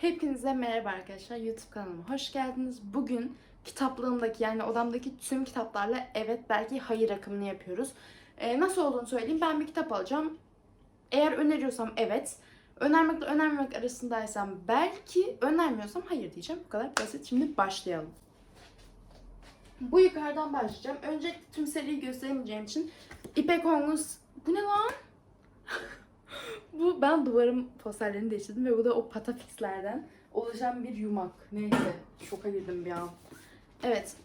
Hepinize merhaba arkadaşlar. YouTube kanalıma hoş geldiniz. Bugün kitaplığımdaki yani odamdaki tüm kitaplarla evet belki hayır akımını yapıyoruz. Ee, nasıl olduğunu söyleyeyim. Ben bir kitap alacağım. Eğer öneriyorsam evet. Önermekle önermemek arasındaysam belki önermiyorsam hayır diyeceğim. Bu kadar basit. Şimdi başlayalım. Bu yukarıdan başlayacağım. Öncelikle tüm seriyi gösteremeyeceğim için İpek Ongus... Bu ne lan? Bu ben duvarım posterlerini değiştirdim ve bu da o patafixlerden oluşan bir yumak. Neyse şoka girdim bir an. Evet.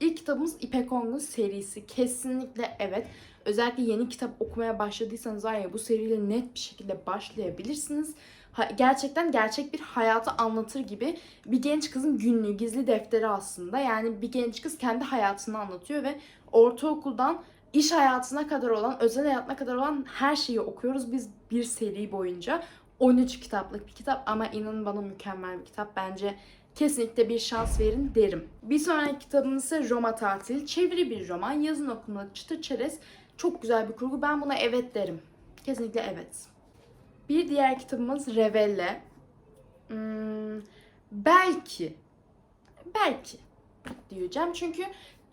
İlk kitabımız İpek Ongun serisi. Kesinlikle evet. Özellikle yeni kitap okumaya başladıysanız var ya bu seriyle net bir şekilde başlayabilirsiniz. Ha- gerçekten gerçek bir hayatı anlatır gibi bir genç kızın günlüğü, gizli defteri aslında. Yani bir genç kız kendi hayatını anlatıyor ve ortaokuldan iş hayatına kadar olan, özel hayatına kadar olan her şeyi okuyoruz biz bir seri boyunca. 13 kitaplık bir kitap ama inanın bana mükemmel bir kitap. Bence kesinlikle bir şans verin derim. Bir sonraki kitabımız ise Roma Tatil. Çeviri bir roman. Yazın okunmalı çıtır çerez. Çok güzel bir kurgu. Ben buna evet derim. Kesinlikle evet. Bir diğer kitabımız Revelle. Hmm, belki. Belki diyeceğim. Çünkü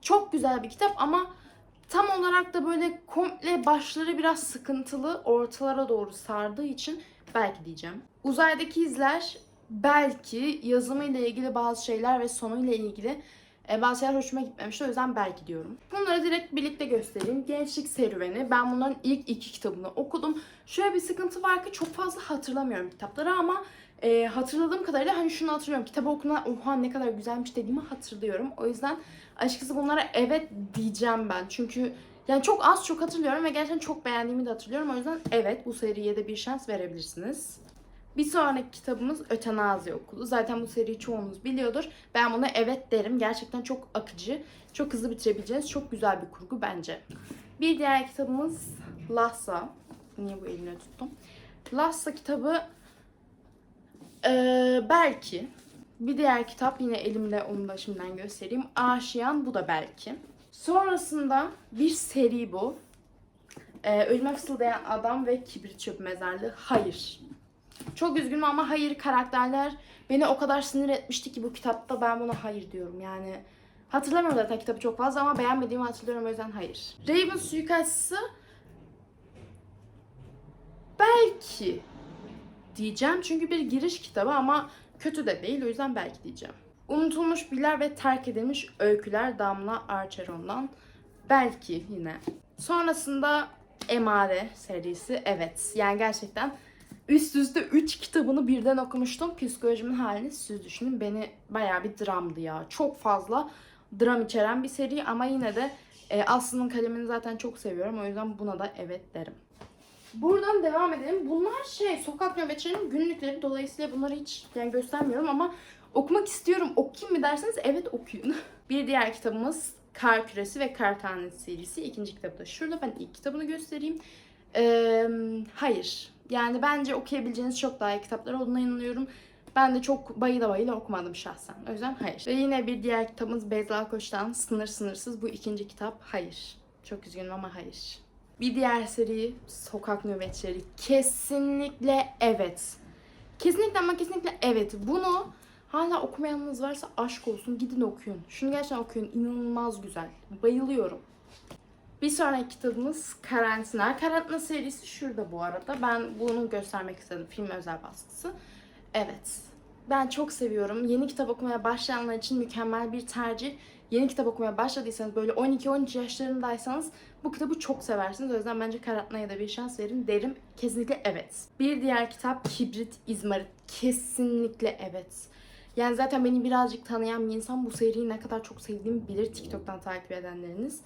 çok güzel bir kitap ama tam olarak da böyle komple başları biraz sıkıntılı ortalara doğru sardığı için belki diyeceğim. Uzaydaki izler belki yazımıyla ilgili bazı şeyler ve sonuyla ilgili e, bazı şeyler hoşuma gitmemişti. O yüzden belki diyorum. Bunları direkt birlikte göstereyim. Gençlik serüveni. Ben bunların ilk iki kitabını okudum. Şöyle bir sıkıntı var ki çok fazla hatırlamıyorum kitapları ama e, hatırladığım kadarıyla hani şunu hatırlıyorum. Kitabı okuna oha ne kadar güzelmiş dediğimi hatırlıyorum. O yüzden açıkçası bunlara evet diyeceğim ben. Çünkü yani çok az çok hatırlıyorum ve gerçekten çok beğendiğimi de hatırlıyorum. O yüzden evet bu seriye de bir şans verebilirsiniz. Bir sonraki kitabımız Ötenazi Okulu. Zaten bu seriyi çoğunuz biliyordur. Ben buna evet derim. Gerçekten çok akıcı, çok hızlı bitirebileceğiniz çok güzel bir kurgu bence. Bir diğer kitabımız Lhasa. Niye bu elimle tuttum? Lhasa kitabı ee, belki. Bir diğer kitap yine elimde onu da şimdiden göstereyim. Aşiyan bu da belki. Sonrasında bir seri bu. Ee, Ölüme Fısıldayan Adam ve Kibrit Çöp Mezarlığı. Hayır. Çok üzgünüm ama hayır karakterler beni o kadar sinir etmişti ki bu kitapta ben buna hayır diyorum. Yani hatırlamıyorum zaten kitabı çok fazla ama beğenmediğimi hatırlıyorum o yüzden hayır. Raven suikastçısı belki diyeceğim çünkü bir giriş kitabı ama kötü de değil o yüzden belki diyeceğim. Unutulmuş Biler ve Terk Edilmiş Öyküler Damla Archeron'dan belki yine. Sonrasında Emare serisi evet yani gerçekten üst üste 3 kitabını birden okumuştum. Psikolojimin halini siz düşünün. Beni bayağı bir dramdı ya. Çok fazla dram içeren bir seri ama yine de e, Aslı'nın kalemini zaten çok seviyorum. O yüzden buna da evet derim. Buradan devam edelim. Bunlar şey sokak nöbetçilerinin günlükleri dolayısıyla bunları hiç yani göstermiyorum ama okumak istiyorum. Okuyayım mı derseniz evet okuyun. bir diğer kitabımız Kar Küresi ve Kar Tanesi serisi. İkinci kitabı da şurada. Ben ilk kitabını göstereyim. Ee, hayır. Yani bence okuyabileceğiniz çok daha iyi kitaplar olduğuna inanıyorum. Ben de çok bayıla bayıla okumadım şahsen. O yüzden hayır. Ve yine bir diğer kitabımız Beyza Koç'tan Sınır Sınırsız. Bu ikinci kitap. Hayır. Çok üzgünüm ama hayır. Bir diğer seri Sokak Nöbetçileri. Kesinlikle evet. Kesinlikle ama kesinlikle evet. Bunu hala okumayanınız varsa aşk olsun gidin okuyun. Şunu gerçekten okuyun. İnanılmaz güzel. Bayılıyorum. Bir sonraki kitabımız Karantina. Karantina serisi şurada bu arada. Ben bunu göstermek istedim. Film özel baskısı. Evet. Ben çok seviyorum. Yeni kitap okumaya başlayanlar için mükemmel bir tercih. Yeni kitap okumaya başladıysanız böyle 12-13 yaşlarındaysanız bu kitabı çok seversiniz. O yüzden bence Karantina'ya da bir şans verin derim. Kesinlikle evet. Bir diğer kitap Kibrit İzmarit. Kesinlikle evet. Yani zaten beni birazcık tanıyan bir insan bu seriyi ne kadar çok sevdiğimi bilir TikTok'tan takip edenleriniz.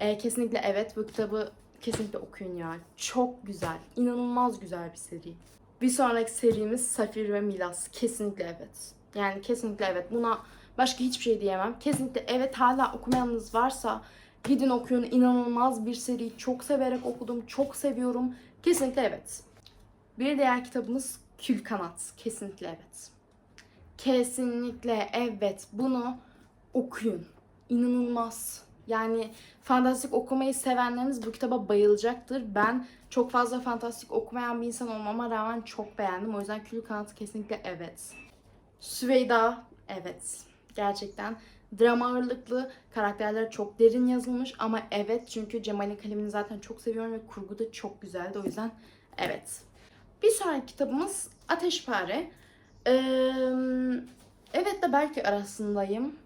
Ee, kesinlikle evet bu kitabı kesinlikle okuyun ya. Çok güzel. İnanılmaz güzel bir seri. Bir sonraki serimiz Safir ve Milas. Kesinlikle evet. Yani kesinlikle evet. Buna başka hiçbir şey diyemem. Kesinlikle evet hala okumayanınız varsa gidin okuyun. İnanılmaz bir seri. Çok severek okudum. Çok seviyorum. Kesinlikle evet. Bir diğer kitabımız Kül Kanat. Kesinlikle evet. Kesinlikle evet. Bunu okuyun. İnanılmaz. Yani fantastik okumayı sevenleriniz bu kitaba bayılacaktır. Ben çok fazla fantastik okumayan bir insan olmama rağmen çok beğendim. O yüzden Kül Kanatı kesinlikle evet. Süveyda, evet. Gerçekten drama ağırlıklı, karakterler çok derin yazılmış ama evet çünkü Cemal'in kalemini zaten çok seviyorum ve kurgu da çok güzeldi o yüzden evet. Bir sonraki kitabımız Ateşpare. Ee, evet de belki arasındayım.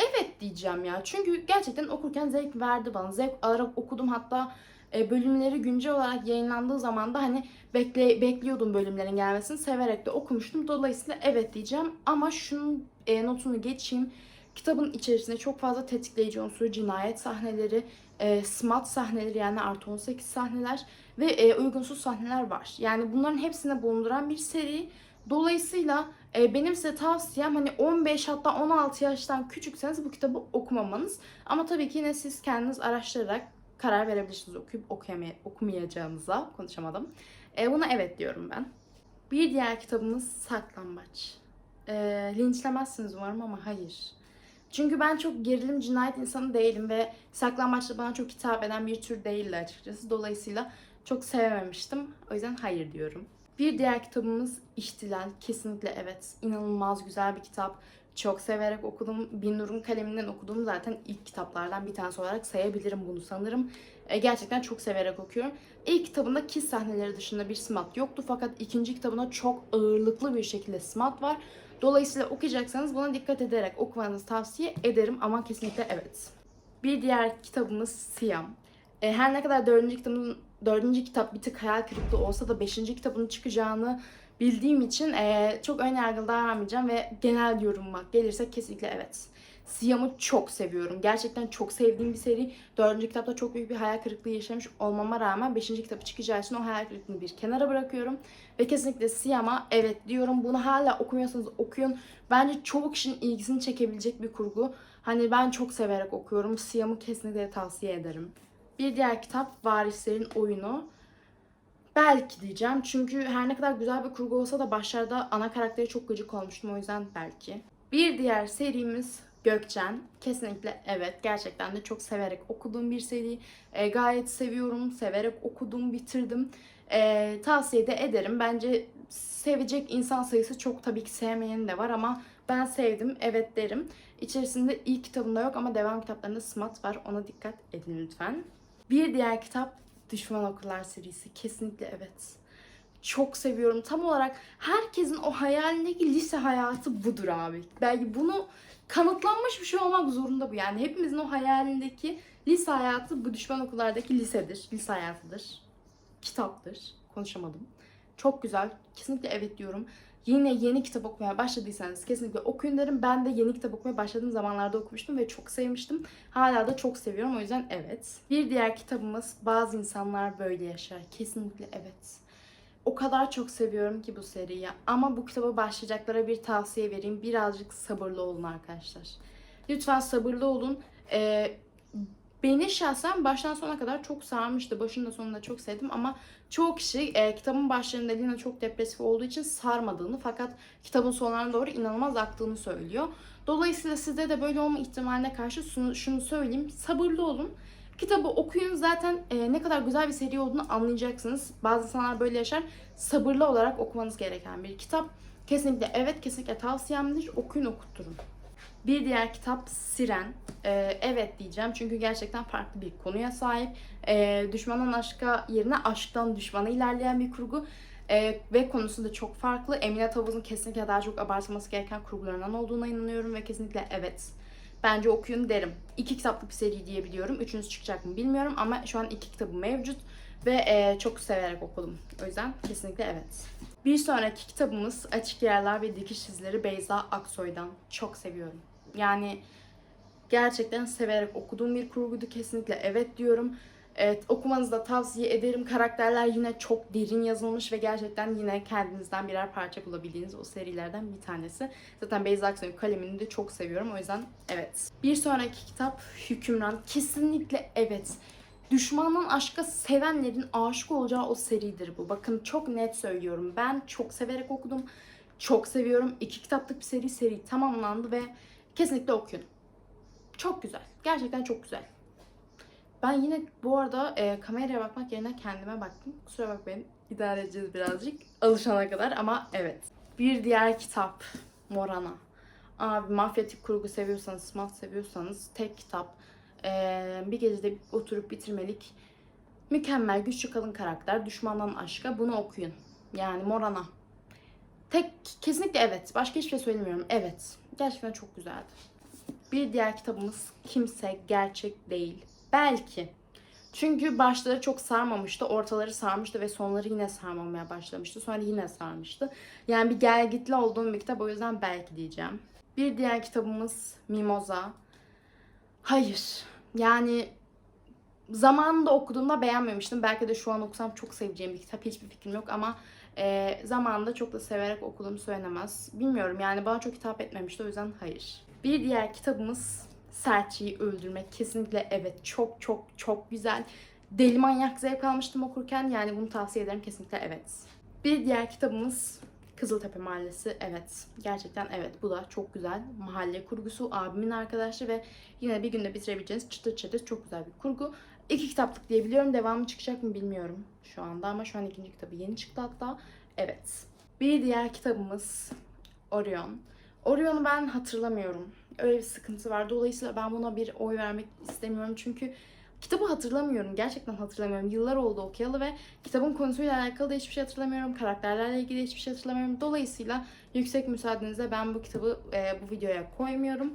Evet diyeceğim ya. Çünkü gerçekten okurken zevk verdi bana. Zevk alarak okudum. Hatta e, bölümleri güncel olarak yayınlandığı zaman da hani bekle, bekliyordum bölümlerin gelmesini. Severek de okumuştum. Dolayısıyla evet diyeceğim. Ama şunun e, notunu geçeyim. Kitabın içerisinde çok fazla tetikleyici unsur, cinayet sahneleri, e, smart sahneleri yani artı 18 sahneler ve e, uygunsuz sahneler var. Yani bunların hepsini bulunduran bir seri. Dolayısıyla e, benim size tavsiyem hani 15 hatta 16 yaştan küçükseniz bu kitabı okumamanız. Ama tabii ki yine siz kendiniz araştırarak karar verebilirsiniz okuyup okuyamay- okumayacağınıza. Konuşamadım. E, buna evet diyorum ben. Bir diğer kitabımız Saklambaç. E, linçlemezsiniz umarım ama hayır. Çünkü ben çok gerilim cinayet insanı değilim ve saklambaç da bana çok hitap eden bir tür değildi açıkçası. Dolayısıyla çok sevememiştim. O yüzden hayır diyorum. Bir diğer kitabımız İhtilal. Kesinlikle evet. İnanılmaz güzel bir kitap. Çok severek okudum. Binnur'un kaleminden okuduğum zaten ilk kitaplardan bir tanesi olarak sayabilirim bunu sanırım. E, gerçekten çok severek okuyorum. İlk kitabında kiss sahneleri dışında bir smat yoktu fakat ikinci kitabında çok ağırlıklı bir şekilde smat var. Dolayısıyla okuyacaksanız buna dikkat ederek okumanızı tavsiye ederim ama kesinlikle evet. Bir diğer kitabımız Siyam. E, her ne kadar dördüncü kitabın dördüncü kitap bir tık hayal kırıklığı olsa da beşinci kitabın çıkacağını bildiğim için e, çok ön yargılı davranmayacağım ve genel yorumuma gelirse kesinlikle evet. Siyam'ı çok seviyorum. Gerçekten çok sevdiğim bir seri. Dördüncü kitapta çok büyük bir hayal kırıklığı yaşamış olmama rağmen beşinci kitabı çıkacağı için o hayal kırıklığını bir kenara bırakıyorum. Ve kesinlikle Siyam'a evet diyorum. Bunu hala okumuyorsanız okuyun. Bence çoğu kişinin ilgisini çekebilecek bir kurgu. Hani ben çok severek okuyorum. Siyam'ı kesinlikle tavsiye ederim. Bir diğer kitap Varislerin Oyunu. Belki diyeceğim. Çünkü her ne kadar güzel bir kurgu olsa da başlarda ana karakteri çok gıcık olmuştum. O yüzden belki. Bir diğer serimiz Gökçen. Kesinlikle evet. Gerçekten de çok severek okuduğum bir seri. E, gayet seviyorum. Severek okudum, bitirdim. E, tavsiye de ederim. Bence sevecek insan sayısı çok tabii ki sevmeyen de var ama ben sevdim. Evet derim. İçerisinde ilk kitabında yok ama devam kitaplarında smat var. Ona dikkat edin lütfen. Bir diğer kitap Düşman Okurlar serisi. Kesinlikle evet. Çok seviyorum. Tam olarak herkesin o hayalindeki lise hayatı budur abi. Belki bunu kanıtlanmış bir şey olmak zorunda bu. Yani hepimizin o hayalindeki lise hayatı bu düşman okullardaki lisedir. Lise hayatıdır. Kitaptır. Konuşamadım. Çok güzel. Kesinlikle evet diyorum. Yine yeni kitap okumaya başladıysanız kesinlikle okuyun derim. Ben de yeni kitap okumaya başladığım zamanlarda okumuştum ve çok sevmiştim. Hala da çok seviyorum o yüzden evet. Bir diğer kitabımız Bazı İnsanlar Böyle Yaşar. Kesinlikle evet. O kadar çok seviyorum ki bu seriyi. Ama bu kitaba başlayacaklara bir tavsiye vereyim. Birazcık sabırlı olun arkadaşlar. Lütfen sabırlı olun. Ee, beni şahsen baştan sona kadar çok sarmıştı. Başında sonunda çok sevdim ama çoğu kişi e, kitabın başlarında Lina çok depresif olduğu için sarmadığını fakat kitabın sonlarına doğru inanılmaz aktığını söylüyor. Dolayısıyla size de böyle olma ihtimaline karşı şunu, şunu söyleyeyim. Sabırlı olun. Kitabı okuyun zaten e, ne kadar güzel bir seri olduğunu anlayacaksınız. Bazı insanlar böyle yaşar. Sabırlı olarak okumanız gereken bir kitap. Kesinlikle evet kesinlikle tavsiyemdir. Okuyun okutturun. Bir diğer kitap Siren. Ee, evet diyeceğim çünkü gerçekten farklı bir konuya sahip. Ee, düşmanın aşka yerine aşktan düşmana ilerleyen bir kurgu. Ee, ve konusu da çok farklı. Emine Tavuz'un kesinlikle daha çok abartılması gereken kurgularından olduğuna inanıyorum ve kesinlikle evet. Bence okuyun derim. İki kitaplık bir seri diyebiliyorum. Üçüncüsü çıkacak mı bilmiyorum ama şu an iki kitabı mevcut. Ve e, çok severek okudum. O yüzden kesinlikle evet. Bir sonraki kitabımız Açık Yerler ve Dikiş İzleri Beyza Aksoy'dan. Çok seviyorum. Yani gerçekten severek okuduğum bir kurguydu. Kesinlikle evet diyorum. Evet, okumanızı da tavsiye ederim. Karakterler yine çok derin yazılmış ve gerçekten yine kendinizden birer parça bulabildiğiniz o serilerden bir tanesi. Zaten Beyza Aksoy'un kalemini de çok seviyorum. O yüzden evet. Bir sonraki kitap Hükümran. Kesinlikle evet. Düşmanın aşka sevenlerin aşık olacağı o seridir bu. Bakın çok net söylüyorum. Ben çok severek okudum. Çok seviyorum. İki kitaplık bir seri seri tamamlandı ve kesinlikle okuyun. Çok güzel. Gerçekten çok güzel. Ben yine bu arada e, kameraya bakmak yerine kendime baktım. Kusura bakmayın. İdare edeceğiz birazcık. Alışana kadar ama evet. Bir diğer kitap Morana. Abi mafyatik kurgu seviyorsanız, smart seviyorsanız tek kitap. Ee, bir gecede oturup bitirmelik. Mükemmel, güçlü kalın karakter, düşmandan aşka. Bunu okuyun. Yani Morana. Tek, kesinlikle evet. Başka hiçbir şey söylemiyorum. Evet. Gerçekten çok güzeldi. Bir diğer kitabımız Kimse Gerçek Değil. Belki. Çünkü başları çok sarmamıştı, ortaları sarmıştı ve sonları yine sarmamaya başlamıştı. Sonra yine sarmıştı. Yani bir gelgitli olduğum bir kitap o yüzden belki diyeceğim. Bir diğer kitabımız Mimoza. Hayır. Yani zamanında okuduğumda beğenmemiştim. Belki de şu an okusam çok seveceğim bir kitap. Hiçbir fikrim yok ama e, zamanında çok da severek okuduğum söylenemez. Bilmiyorum yani bana çok hitap etmemişti o yüzden hayır. Bir diğer kitabımız Serçeyi Öldürmek. Kesinlikle evet çok çok çok güzel. Deli manyak zevk almıştım okurken yani bunu tavsiye ederim kesinlikle evet. Bir diğer kitabımız Kızıltepe Mahallesi. Evet. Gerçekten evet. Bu da çok güzel. Mahalle kurgusu. Abimin arkadaşı ve yine bir günde bitirebileceğiniz çıtır çıtır çok güzel bir kurgu. İki kitaplık diye biliyorum. Devamı çıkacak mı bilmiyorum şu anda ama şu an ikinci kitabı yeni çıktı hatta. Evet. Bir diğer kitabımız Orion. Orion'u ben hatırlamıyorum. Öyle bir sıkıntı var. Dolayısıyla ben buna bir oy vermek istemiyorum. Çünkü kitabı hatırlamıyorum. Gerçekten hatırlamıyorum. Yıllar oldu okuyalı ve kitabın konusuyla alakalı da hiçbir şey hatırlamıyorum. Karakterlerle ilgili hiçbir şey hatırlamıyorum. Dolayısıyla yüksek müsaadenizle ben bu kitabı e, bu videoya koymuyorum.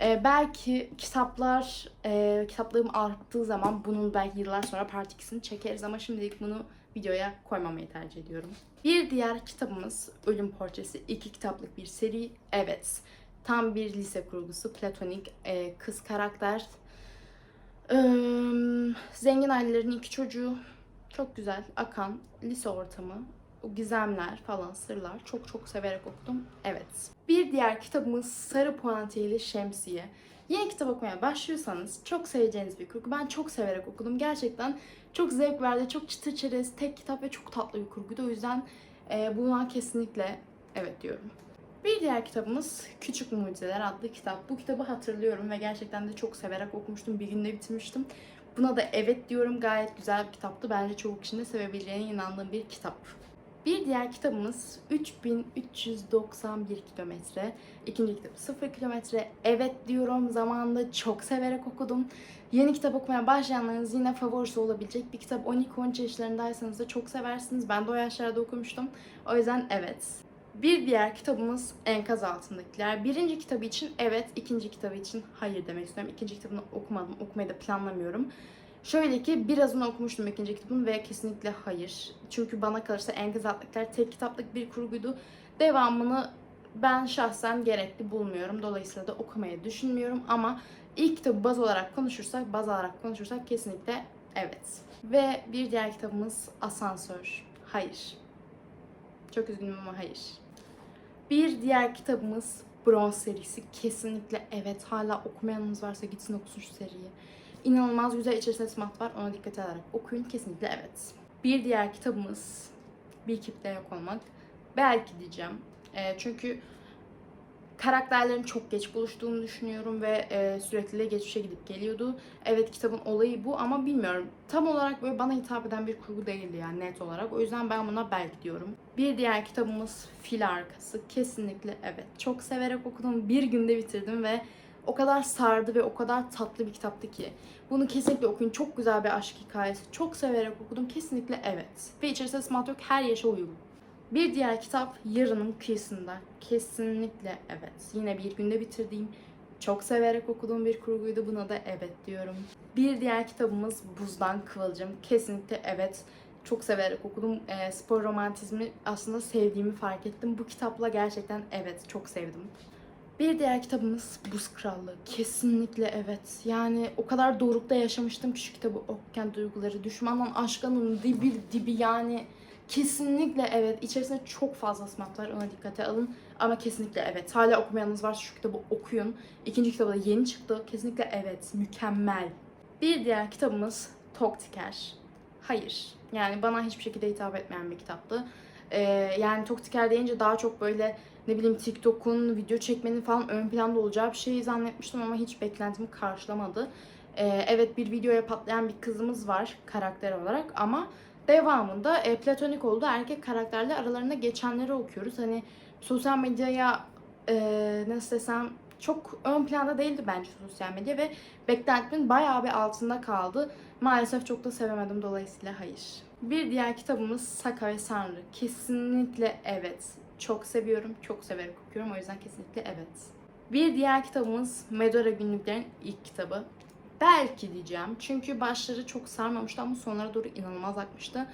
E, belki kitaplar, e, kitaplığım arttığı zaman bunun belki yıllar sonra part 2'sini çekeriz ama şimdilik bunu videoya koymamayı tercih ediyorum. Bir diğer kitabımız Ölüm Portresi. iki kitaplık bir seri. Evet. Tam bir lise kurgusu. Platonik e, kız karakter. Zengin ailelerin iki çocuğu. Çok güzel. Akan. Lise ortamı. O gizemler falan, sırlar. Çok çok severek okudum. Evet. Bir diğer kitabımız Sarı Puantiyeli Şemsiye. Yeni kitap okumaya başlıyorsanız çok seveceğiniz bir kurgu. Ben çok severek okudum. Gerçekten çok zevk verdi. Çok çıtır çerez, tek kitap ve çok tatlı bir kurguydu. O yüzden e, buna kesinlikle evet diyorum. Bir diğer kitabımız Küçük Mucizeler adlı kitap. Bu kitabı hatırlıyorum ve gerçekten de çok severek okumuştum. Bir günde bitirmiştim. Buna da evet diyorum. Gayet güzel bir kitaptı. Bence çoğu kişinin sevebileceğine inandığım bir kitap. Bir diğer kitabımız 3391 kilometre. İkinci kitabı 0 kilometre. Evet diyorum. Zamanında çok severek okudum. Yeni kitap okumaya başlayanlarınız yine favorisi olabilecek bir kitap. 12-13 yaşlarındaysanız da çok seversiniz. Ben de o yaşlarda okumuştum. O yüzden evet. Bir diğer kitabımız Enkaz Altındakiler. Birinci kitabı için evet, ikinci kitabı için hayır demek istiyorum. İkinci kitabını okumadım, okumayı da planlamıyorum. Şöyle ki birazını okumuştum ikinci kitabını ve kesinlikle hayır. Çünkü bana kalırsa Enkaz Altındakiler tek kitaplık bir kurguydu. Devamını ben şahsen gerekli bulmuyorum. Dolayısıyla da okumayı düşünmüyorum ama ilk kitabı baz olarak konuşursak, baz alarak konuşursak kesinlikle evet. Ve bir diğer kitabımız Asansör. Hayır. Çok üzgünüm ama hayır. Bir diğer kitabımız Bronz serisi. Kesinlikle evet. Hala okumayanınız varsa gitsin okusun şu seriyi. İnanılmaz güzel içerisinde smat var. Ona dikkat ederek okuyun. Kesinlikle evet. Bir diğer kitabımız Bir Kiple Yok Olmak. Belki diyeceğim. E, çünkü karakterlerin çok geç buluştuğunu düşünüyorum ve e, sürekli de geçmişe gidip geliyordu. Evet kitabın olayı bu ama bilmiyorum. Tam olarak böyle bana hitap eden bir kurgu değildi yani net olarak. O yüzden ben buna belki diyorum. Bir diğer kitabımız Fil Arkası. Kesinlikle evet. Çok severek okudum. Bir günde bitirdim ve o kadar sardı ve o kadar tatlı bir kitaptı ki. Bunu kesinlikle okuyun. Çok güzel bir aşk hikayesi. Çok severek okudum. Kesinlikle evet. Ve içerisinde smart yok. Her yaşa uygun. Bir diğer kitap Yarının Kıyısında. Kesinlikle evet. Yine bir günde bitirdiğim, çok severek okuduğum bir kurguydu. Buna da evet diyorum. Bir diğer kitabımız Buzdan Kıvılcım. Kesinlikle evet. Çok severek okudum. E, spor romantizmi aslında sevdiğimi fark ettim. Bu kitapla gerçekten evet çok sevdim. Bir diğer kitabımız Buz Krallığı. Kesinlikle evet. Yani o kadar dorukta yaşamıştım ki şu kitabı okurken duyguları. Düşmandan aşkının dibi dibi yani Kesinlikle evet. İçerisinde çok fazla smart var. Ona dikkate alın. Ama kesinlikle evet. Hala okumayanınız varsa şu kitabı okuyun. İkinci kitabı da yeni çıktı. Kesinlikle evet. Mükemmel. Bir diğer kitabımız Toktiker. Hayır. Yani bana hiçbir şekilde hitap etmeyen bir kitaptı. Ee, yani Toktiker deyince daha çok böyle ne bileyim TikTok'un, video çekmenin falan ön planda olacağı bir şey zannetmiştim ama hiç beklentimi karşılamadı. Ee, evet bir videoya patlayan bir kızımız var karakter olarak ama Devamında e, platonik oldu erkek karakterle aralarında geçenleri okuyoruz. Hani sosyal medyaya e, nasıl desem çok ön planda değildi bence sosyal medya ve beklentimin bayağı bir altında kaldı. Maalesef çok da sevemedim dolayısıyla hayır. Bir diğer kitabımız Saka ve Sanrı. Kesinlikle evet. Çok seviyorum, çok severek okuyorum. O yüzden kesinlikle evet. Bir diğer kitabımız Medora Günlüklerin ilk kitabı. Belki diyeceğim. Çünkü başları çok sarmamıştı ama sonlara doğru inanılmaz akmıştı.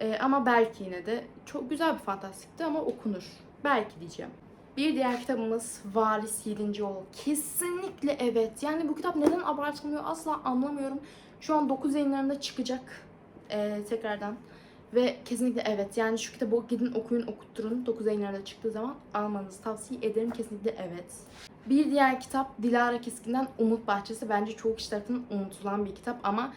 Ee, ama belki yine de çok güzel bir fantastikti ama okunur. Belki diyeceğim. Bir diğer kitabımız Varis 7. Yol. Kesinlikle evet. Yani bu kitap neden abartılmıyor asla anlamıyorum. Şu an 9 yayınlarında çıkacak ee, tekrardan. Ve kesinlikle evet. Yani şu kitabı gidin okuyun okutturun. 9 yayınlarında çıktığı zaman almanızı tavsiye ederim. Kesinlikle evet. Bir diğer kitap Dilara Keskin'den Umut Bahçesi. Bence çoğu kişi tarafından unutulan bir kitap ama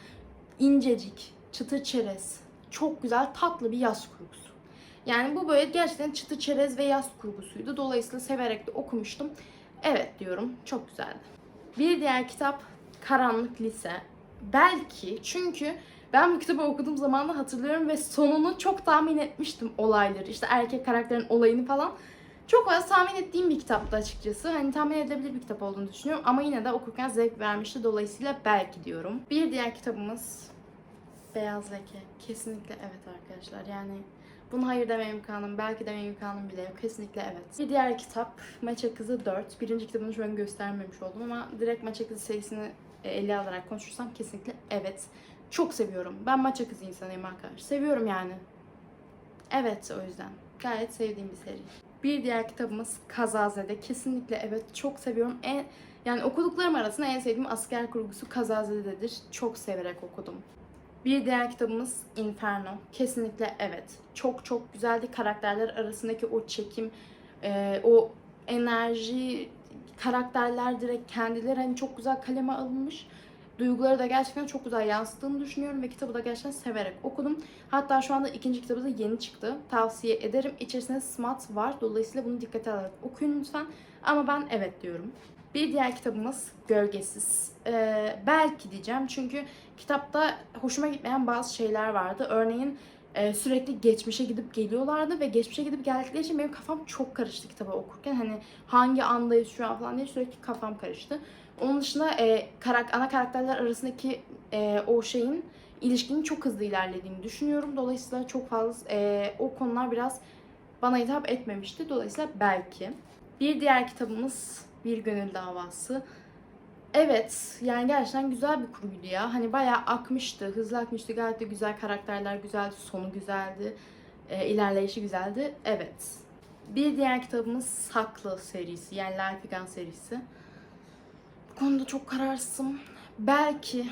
incecik, çıtır çerez, çok güzel tatlı bir yaz kurgusu. Yani bu böyle gerçekten çıtır çerez ve yaz kurgusuydu. Dolayısıyla severek de okumuştum. Evet diyorum. Çok güzeldi. Bir diğer kitap Karanlık Lise. Belki çünkü ben bu kitabı okuduğum zaman da hatırlıyorum ve sonunu çok tahmin etmiştim olayları. İşte erkek karakterin olayını falan. Çok fazla tahmin ettiğim bir kitaptı açıkçası. Hani tahmin edilebilir bir kitap olduğunu düşünüyorum ama yine de okurken zevk vermişti. Dolayısıyla belki diyorum. Bir diğer kitabımız Beyaz Leke. Kesinlikle evet arkadaşlar. Yani bunu hayır demeye imkanım, belki demeye imkanım bile yok. Kesinlikle evet. Bir diğer kitap Maça Kızı 4. Birinci kitabını şu an göstermemiş oldum ama direkt Maça Kızı serisini e, ele alarak konuşursam kesinlikle evet. Çok seviyorum. Ben Maça Kızı insanıyım arkadaşlar. Seviyorum yani. Evet o yüzden. Gayet sevdiğim bir seri. Bir diğer kitabımız Kazazede. Kesinlikle evet çok seviyorum. En yani okuduklarım arasında en sevdiğim asker kurgusu Kazazede'dir. Çok severek okudum. Bir diğer kitabımız Inferno. Kesinlikle evet. Çok çok güzeldi. Karakterler arasındaki o çekim, e, o enerji, karakterler direkt kendileri hani çok güzel kaleme alınmış. Duyguları da gerçekten çok güzel yansıttığını düşünüyorum ve kitabı da gerçekten severek okudum. Hatta şu anda ikinci kitabı da yeni çıktı. Tavsiye ederim. İçerisinde SMAT var. Dolayısıyla bunu dikkate alarak okuyun lütfen. Ama ben evet diyorum. Bir diğer kitabımız Gölgesiz. Ee, belki diyeceğim çünkü kitapta hoşuma gitmeyen bazı şeyler vardı. Örneğin e, sürekli geçmişe gidip geliyorlardı ve geçmişe gidip geldikleri için benim kafam çok karıştı kitabı okurken. Hani hangi andayız şu an falan diye sürekli kafam karıştı. Onun dışında e, karak ana karakterler arasındaki e, o şeyin ilişkinin çok hızlı ilerlediğini düşünüyorum. Dolayısıyla çok fazla e, o konular biraz bana hitap etmemişti. Dolayısıyla belki. Bir diğer kitabımız Bir Gönül Davası. Evet, yani gerçekten güzel bir kurguydu ya. Hani bayağı akmıştı, hızlı akmıştı. Gayet de güzel karakterler güzeldi, sonu güzeldi, e, ilerleyişi güzeldi. Evet. Bir diğer kitabımız Saklı serisi, yani Life Gun serisi. Konuda çok kararsızım. Belki,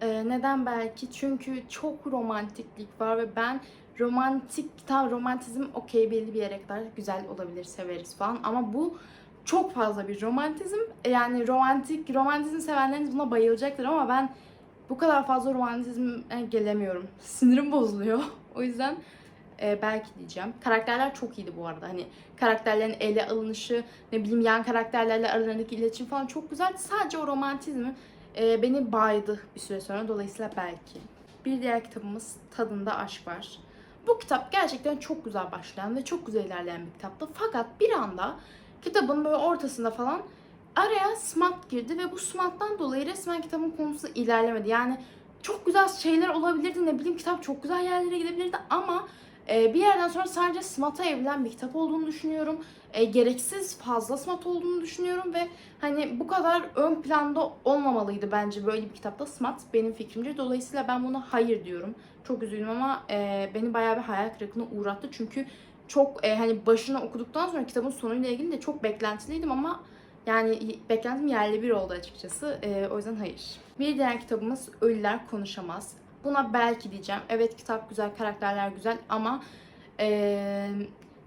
e, neden belki? Çünkü çok romantiklik var ve ben romantik, tam romantizm okey belli bir yere kadar güzel olabilir, severiz falan. Ama bu çok fazla bir romantizm. Yani romantik, romantizm sevenleriniz buna bayılacaktır ama ben bu kadar fazla romantizme gelemiyorum. Sinirim bozuluyor. o yüzden e, belki diyeceğim. Karakterler çok iyiydi bu arada. Hani karakterlerin ele alınışı, ne bileyim yan karakterlerle aralarındaki iletişim falan çok güzeldi. Sadece o romantizmi e, beni baydı bir süre sonra. Dolayısıyla belki. Bir diğer kitabımız Tadında Aşk var. Bu kitap gerçekten çok güzel başlayan ve çok güzel ilerleyen bir kitaptı. Fakat bir anda kitabın böyle ortasında falan araya SMAT girdi ve bu SMAT'tan dolayı resmen kitabın konusu ilerlemedi. Yani çok güzel şeyler olabilirdi ne bileyim kitap çok güzel yerlere gidebilirdi ama e, bir yerden sonra sadece SMAT'a evrilen bir kitap olduğunu düşünüyorum. E, gereksiz fazla SMAT olduğunu düşünüyorum ve hani bu kadar ön planda olmamalıydı bence böyle bir kitapta SMAT benim fikrimce. Dolayısıyla ben buna hayır diyorum. Çok üzüldüm ama e, beni bayağı bir hayal kırıklığına uğrattı. Çünkü çok e, hani başını okuduktan sonra kitabın sonuyla ilgili de çok beklentiliydim ama yani beklentim yerli bir oldu açıkçası. E, o yüzden hayır. Bir diğer kitabımız Ölüler Konuşamaz. Buna belki diyeceğim. Evet kitap güzel, karakterler güzel ama e,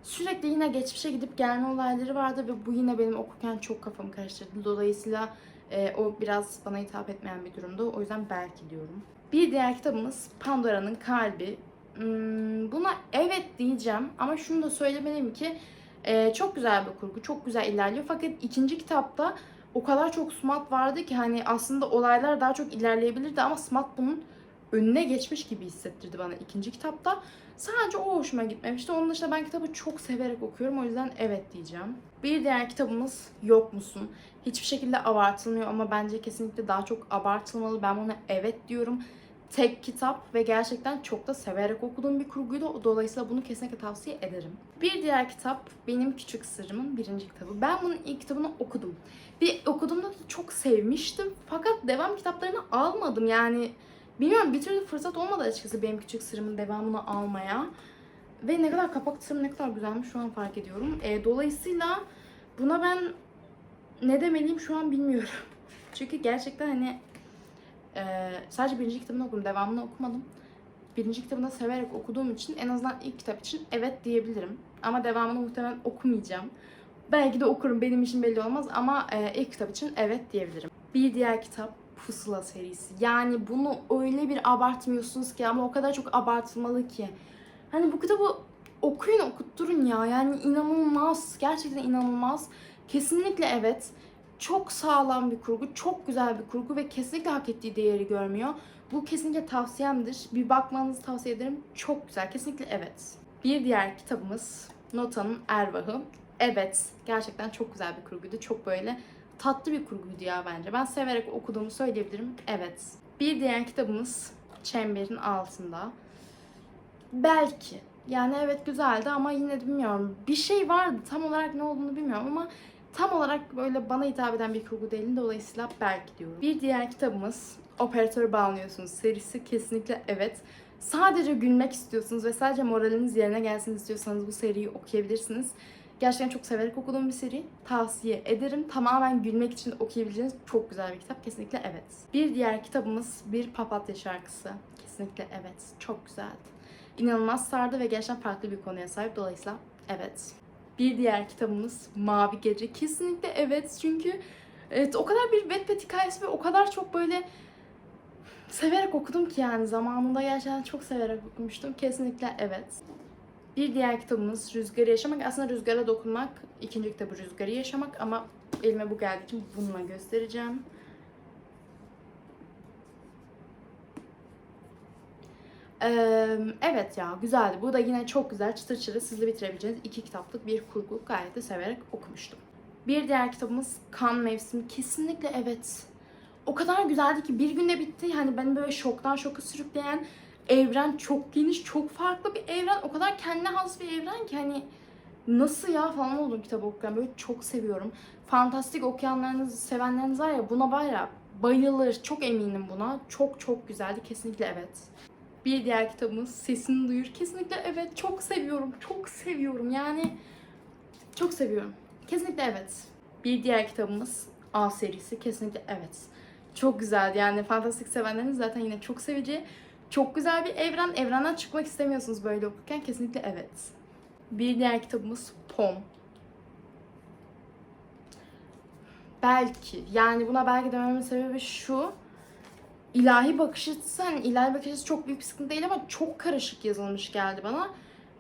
sürekli yine geçmişe gidip gelme olayları vardı ve bu yine benim okurken çok kafamı karıştırdı. Dolayısıyla e, o biraz bana hitap etmeyen bir durumdu. O yüzden belki diyorum. Bir diğer kitabımız Pandora'nın Kalbi. Hmm, buna evet diyeceğim ama şunu da söylemeliyim ki e, çok güzel bir kurgu, çok güzel ilerliyor. Fakat ikinci kitapta o kadar çok SMAT vardı ki hani aslında olaylar daha çok ilerleyebilirdi ama SMAT bunun önüne geçmiş gibi hissettirdi bana ikinci kitapta. Sadece o hoşuma gitmemişti. Onun dışında ben kitabı çok severek okuyorum. O yüzden evet diyeceğim. Bir diğer kitabımız Yok Musun? Hiçbir şekilde abartılmıyor ama bence kesinlikle daha çok abartılmalı. Ben buna evet diyorum. Tek kitap ve gerçekten çok da severek okuduğum bir kurguydu. Dolayısıyla bunu kesinlikle tavsiye ederim. Bir diğer kitap Benim Küçük Sırrımın birinci kitabı. Ben bunun ilk kitabını okudum. Bir okuduğumda da çok sevmiştim. Fakat devam kitaplarını almadım. Yani bilmiyorum bir türlü fırsat olmadı açıkçası Benim Küçük Sırrımın devamını almaya. Ve ne kadar kapak tasarımı ne kadar güzelmiş şu an fark ediyorum. E, dolayısıyla buna ben ne demeliyim şu an bilmiyorum. Çünkü gerçekten hani e, sadece birinci kitabını okudum, devamını okumadım. Birinci kitabını severek okuduğum için en azından ilk kitap için evet diyebilirim. Ama devamını muhtemelen okumayacağım. Belki de okurum, benim için belli olmaz ama e, ilk kitap için evet diyebilirim. Bir diğer kitap Pusula serisi. Yani bunu öyle bir abartmıyorsunuz ki ama o kadar çok abartılmalı ki. Hani bu kitabı okuyun okutturun ya. Yani inanılmaz. Gerçekten inanılmaz. Kesinlikle evet. Çok sağlam bir kurgu. Çok güzel bir kurgu ve kesinlikle hak ettiği değeri görmüyor. Bu kesinlikle tavsiyemdir. Bir bakmanızı tavsiye ederim. Çok güzel. Kesinlikle evet. Bir diğer kitabımız Nota'nın Ervahı. Evet. Gerçekten çok güzel bir kurguydu. Çok böyle tatlı bir kurguydu ya bence. Ben severek okuduğumu söyleyebilirim. Evet. Bir diğer kitabımız Çemberin Altında. Belki. Yani evet güzeldi ama yine de bilmiyorum. Bir şey vardı. Tam olarak ne olduğunu bilmiyorum ama tam olarak böyle bana hitap eden bir kurgu değil. Dolayısıyla belki diyorum. Bir diğer kitabımız Operatör Bağlanıyorsunuz serisi. Kesinlikle evet. Sadece gülmek istiyorsunuz ve sadece moraliniz yerine gelsin istiyorsanız bu seriyi okuyabilirsiniz. Gerçekten çok severek okuduğum bir seri. Tavsiye ederim. Tamamen gülmek için okuyabileceğiniz çok güzel bir kitap. Kesinlikle evet. Bir diğer kitabımız Bir Papatya Şarkısı. Kesinlikle evet. Çok güzeldi. İnanılmaz sardı ve gerçekten farklı bir konuya sahip. Dolayısıyla evet. Bir diğer kitabımız Mavi Gece. Kesinlikle evet. Çünkü evet, o kadar bir Wattpad hikayesi ve o kadar çok böyle severek okudum ki yani zamanında gerçekten çok severek okumuştum. Kesinlikle evet. Bir diğer kitabımız Rüzgarı Yaşamak. Aslında Rüzgara Dokunmak. ikinci kitabı Rüzgarı Yaşamak ama elime bu geldiği için bununla göstereceğim. Ee, evet ya güzeldi. Bu da yine çok güzel çıtır çıtır hızlı bitirebileceğiniz iki kitaplık bir kurgu. Gayet de severek okumuştum. Bir diğer kitabımız Kan Mevsimi. Kesinlikle evet. O kadar güzeldi ki bir günde bitti. Yani beni böyle şoktan şoka sürükleyen evren çok geniş, çok farklı bir evren. O kadar kendine has bir evren ki hani nasıl ya falan oldum kitabı okurken. Böyle çok seviyorum. Fantastik okuyanlarınız, sevenleriniz var ya buna ya bayılır. Çok eminim buna. Çok çok güzeldi. Kesinlikle evet. Bir diğer kitabımız Sesini Duyur. Kesinlikle evet. Çok seviyorum. Çok seviyorum. Yani çok seviyorum. Kesinlikle evet. Bir diğer kitabımız A serisi. Kesinlikle evet. Çok güzeldi. Yani fantastik sevenleriniz zaten yine çok seveceği. Çok güzel bir evren. Evrenden çıkmak istemiyorsunuz böyle okurken. Kesinlikle evet. Bir diğer kitabımız Pom. Belki. Yani buna belki dememin sebebi şu. İlahi bakış açısı, hani ilahi bakış açısı çok büyük bir sıkıntı değil ama çok karışık yazılmış geldi bana.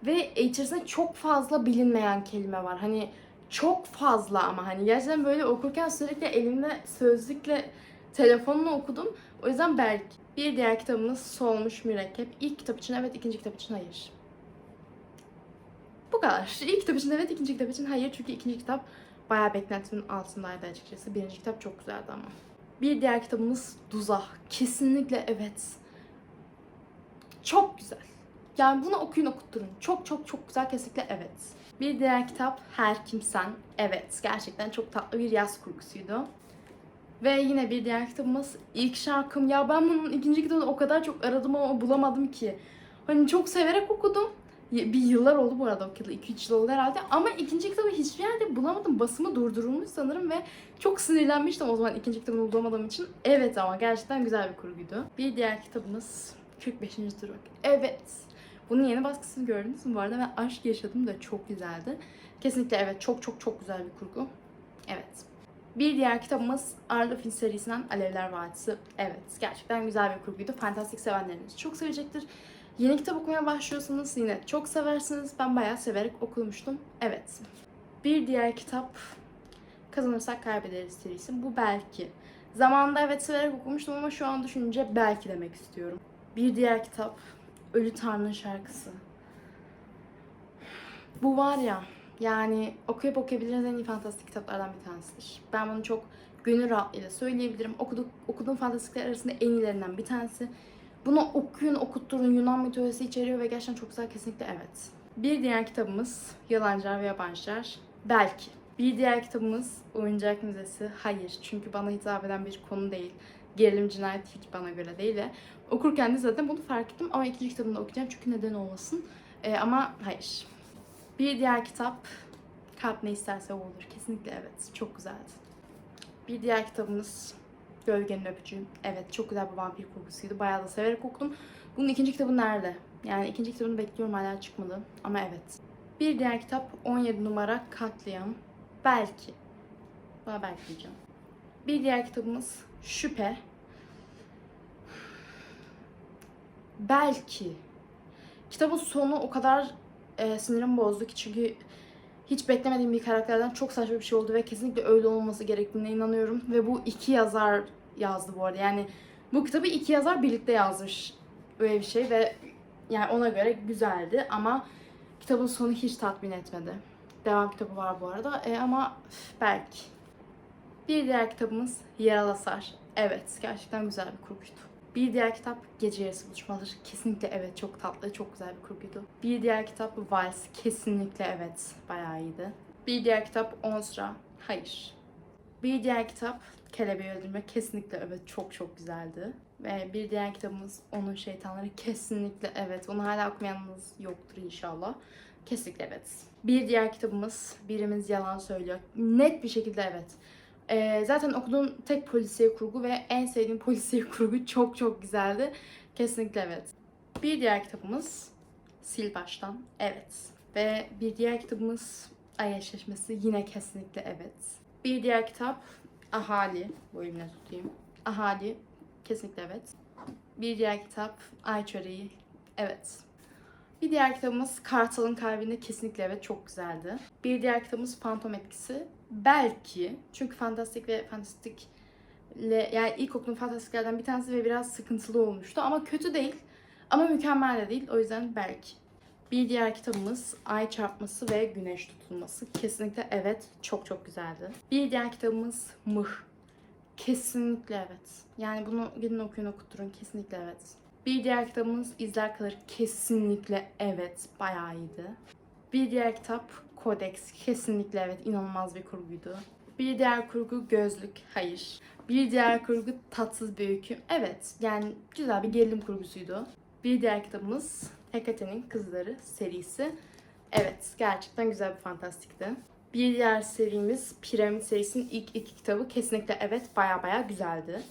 Ve içerisinde çok fazla bilinmeyen kelime var. Hani çok fazla ama hani gerçekten böyle okurken sürekli elimde sözlükle telefonla okudum. O yüzden belki. Bir diğer kitabımız Solmuş Mürekkep. İlk kitap için evet, ikinci kitap için hayır. Bu kadar. İlk kitap için evet, ikinci kitap için hayır. Çünkü ikinci kitap bayağı beklentimin altındaydı açıkçası. Birinci kitap çok güzeldi ama. Bir diğer kitabımız Duzah. Kesinlikle evet. Çok güzel. Yani bunu okuyun okutturun. Çok çok çok güzel kesinlikle evet. Bir diğer kitap Her Kimsen. Evet gerçekten çok tatlı bir yaz kurgusuydu. Ve yine bir diğer kitabımız ilk şarkım. Ya ben bunun ikinci kitabını o kadar çok aradım ama bulamadım ki. Hani çok severek okudum. Bir yıllar oldu bu arada okuyalı. 2-3 yıl oldu herhalde. Ama ikinci kitabı hiçbir yerde bulamadım. Basımı durdurulmuş sanırım ve çok sinirlenmiştim o zaman ikinci kitabını bulamadığım için. Evet ama gerçekten güzel bir kurguydu. Bir diğer kitabımız 45. Durak. Evet. Bunun yeni baskısını gördünüz mü? Bu arada ben aşk yaşadım da çok güzeldi. Kesinlikle evet çok çok çok güzel bir kurgu. Evet. Bir diğer kitabımız Arlofin serisinden Alevler Vadisi. Evet, gerçekten güzel bir kurguydu. Fantastik sevenleriniz çok sevecektir. Yeni kitap okumaya başlıyorsanız yine çok seversiniz. Ben bayağı severek okumuştum. Evet. Bir diğer kitap Kazanırsak Kaybederiz serisi. Bu belki. Zamanında evet severek okumuştum ama şu an düşününce belki demek istiyorum. Bir diğer kitap Ölü Tanrı'nın şarkısı. Bu var ya yani okuyup okuyabileceğiniz en iyi fantastik kitaplardan bir tanesidir. Ben bunu çok gönül rahatlığıyla söyleyebilirim. Okuduk, okuduğum fantastikler arasında en iyilerinden bir tanesi. Bunu okuyun, okutturun. Yunan mitolojisi içeriyor ve gerçekten çok güzel. Kesinlikle evet. Bir diğer kitabımız Yalancılar ve Yabancılar. Belki. Bir diğer kitabımız Oyuncak Müzesi. Hayır. Çünkü bana hitap eden bir konu değil. Gerilim cinayet hiç bana göre değil ve okurken de zaten bunu fark ettim. Ama ikinci kitabını da okuyacağım çünkü neden olmasın. Ee, ama hayır. Bir diğer kitap Kalp Ne İsterse O Olur. Kesinlikle evet. Çok güzeldi. Bir diğer kitabımız Gölgenin Öpücüğü. Evet çok güzel bir vampir kurgusuydu. Bayağı da severek okudum. Bunun ikinci kitabı nerede? Yani ikinci kitabını bekliyorum hala çıkmadı. Ama evet. Bir diğer kitap 17 numara Katliam. Belki. Bana belki diyeceğim. Bir diğer kitabımız Şüphe. Belki. Kitabın sonu o kadar e, sinirimi bozdu ki çünkü hiç beklemediğim bir karakterden çok saçma bir şey oldu ve kesinlikle öyle olması gerektiğine inanıyorum. Ve bu iki yazar yazdı bu arada. Yani bu kitabı iki yazar birlikte yazmış öyle bir şey ve yani ona göre güzeldi ama kitabın sonu hiç tatmin etmedi. Devam kitabı var bu arada e, ama belki. Bir diğer kitabımız Yaralı Sar. Evet, gerçekten güzel bir kurguydu. Bir diğer kitap Gece Yarısı Buluşmaları. Kesinlikle evet, çok tatlı, çok güzel bir kurguydu. Bir diğer kitap Vals. Kesinlikle evet, bayağı iyiydi. Bir diğer kitap Onsra. Hayır. Bir diğer kitap Kelebeği Öldürmek. Kesinlikle evet, çok çok güzeldi. Ve bir diğer kitabımız Onun Şeytanları. Kesinlikle evet. Onu hala okumayanınız yoktur inşallah. Kesinlikle evet. Bir diğer kitabımız Birimiz Yalan Söylüyor. Net bir şekilde evet. Ee, zaten okuduğum tek polisiye kurgu ve en sevdiğim polisiye kurgu çok çok güzeldi. Kesinlikle evet. Bir diğer kitabımız Sil Baştan. Evet. Ve bir diğer kitabımız Ay Eşleşmesi. Yine kesinlikle evet. Bir diğer kitap Ahali. Bu elimle tutayım. Ahali. Kesinlikle evet. Bir diğer kitap Ay Çöreği. Evet. Bir diğer kitabımız Kartal'ın Kalbinde kesinlikle evet çok güzeldi. Bir diğer kitabımız Fantom Etkisi. Belki çünkü fantastik ve fantastikle yani ilk okuduğum fantastiklerden bir tanesi ve biraz sıkıntılı olmuştu ama kötü değil ama mükemmel de değil o yüzden belki. Bir diğer kitabımız Ay Çarpması ve Güneş Tutulması. Kesinlikle evet çok çok güzeldi. Bir diğer kitabımız Mıh. Kesinlikle evet. Yani bunu gidin okuyun okutturun. Kesinlikle evet. Bir diğer kitabımız İzler Kalır. Kesinlikle evet. Bayağı iyiydi. Bir diğer kitap Kodeks. Kesinlikle evet. inanılmaz bir kurguydu. Bir diğer kurgu Gözlük. Hayır. Bir diğer kurgu Tatsız Bir Öykü. Evet. Yani güzel bir gerilim kurgusuydu. Bir diğer kitabımız Hekate'nin Kızları serisi. Evet. Gerçekten güzel bir fantastikti. Bir diğer serimiz Piramit serisinin ilk iki kitabı. Kesinlikle evet. Baya baya güzeldi.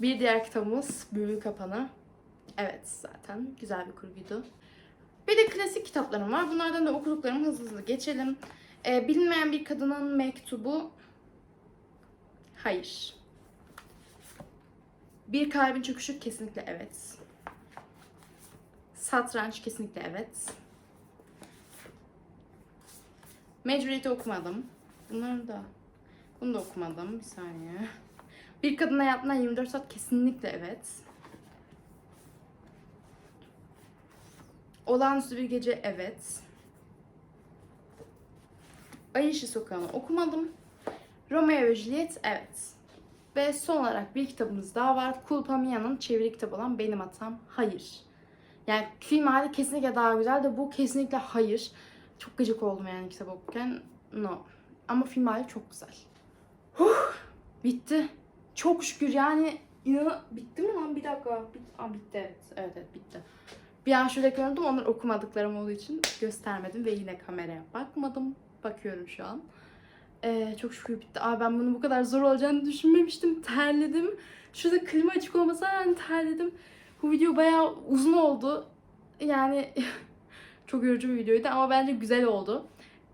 Bir diğer kitabımız Büyülü Kapanı. Evet zaten güzel bir kurguydu. Bir de klasik kitaplarım var. Bunlardan da okuduklarımı hızlı hızlı geçelim. Ee, bilinmeyen bir kadının mektubu. Hayır. Bir kalbin çöküşü kesinlikle evet. Satranç kesinlikle evet. Mecburiyeti okumadım. Bunları da bunu da okumadım. Bir saniye. Bir kadın hayatına 24 saat kesinlikle evet. Olağanüstü bir gece evet. Ay İşi Sokağı'nı okumadım. Romeo ve Juliet evet. Ve son olarak bir kitabımız daha var. Kulpamia'nın çeviri kitabı olan Benim Hatam Hayır. Yani film hali kesinlikle daha güzel de bu kesinlikle hayır. Çok gıcık oldum yani kitap okurken. No. Ama film hali çok güzel. Huh, bitti. Çok şükür yani inan bitti mi lan bir dakika. Bit Aa, bitti evet. Evet evet bitti. Bir an şöyle gördüm onlar okumadıklarım olduğu için göstermedim ve yine kameraya bakmadım. Bakıyorum şu an. Ee, çok şükür bitti. Aa ben bunun bu kadar zor olacağını düşünmemiştim. Terledim. Şurada klima açık olmasa ben terledim. Bu video bayağı uzun oldu. Yani çok yorucu bir videoydu ama bence güzel oldu.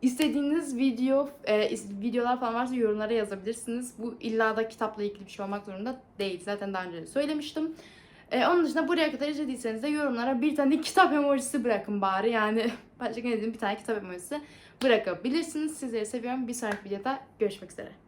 İstediğiniz video, e, videolar falan varsa yorumlara yazabilirsiniz. Bu illa da kitapla ilgili bir şey olmak zorunda değil. Zaten daha önce de söylemiştim. E, onun dışında buraya kadar izlediyseniz de yorumlara bir tane kitap emojisi bırakın bari. Yani başka ne diyeyim bir tane kitap emojisi bırakabilirsiniz. Sizleri seviyorum. Bir sonraki videoda görüşmek üzere.